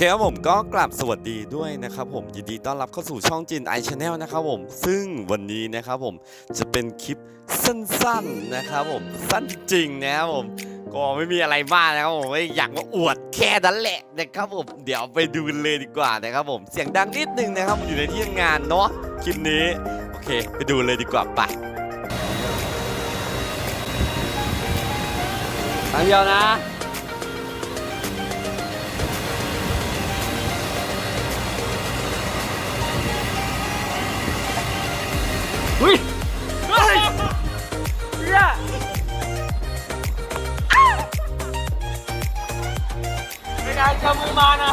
เคครับผมก็กลับสวัสดีด้วยนะครับผมยินดีต้อนรับเข้าสู่ช่องจินไอชาแนลนะครับผม ซึ่งวันนี้นะครับผมจะเป็นคลิปสั้นๆนะครับผม สั้นจริงนะครับผมก็ไม่มีอะไรมากนะครับผมอยากมาอวดแค่นั้นแหละนะครับผมเดี๋ยวไปดูกันเลยดีกว่านะครับผมเสียงดังนิดนึงนะครับอยู่ในที่ทำงานเนาะคลิปนี้โอเค ไปดูเลยดีกว่าไปครั้งเดียวนะ เฮ้ยเฮ้ยเนี่ยเงจำมืมานะ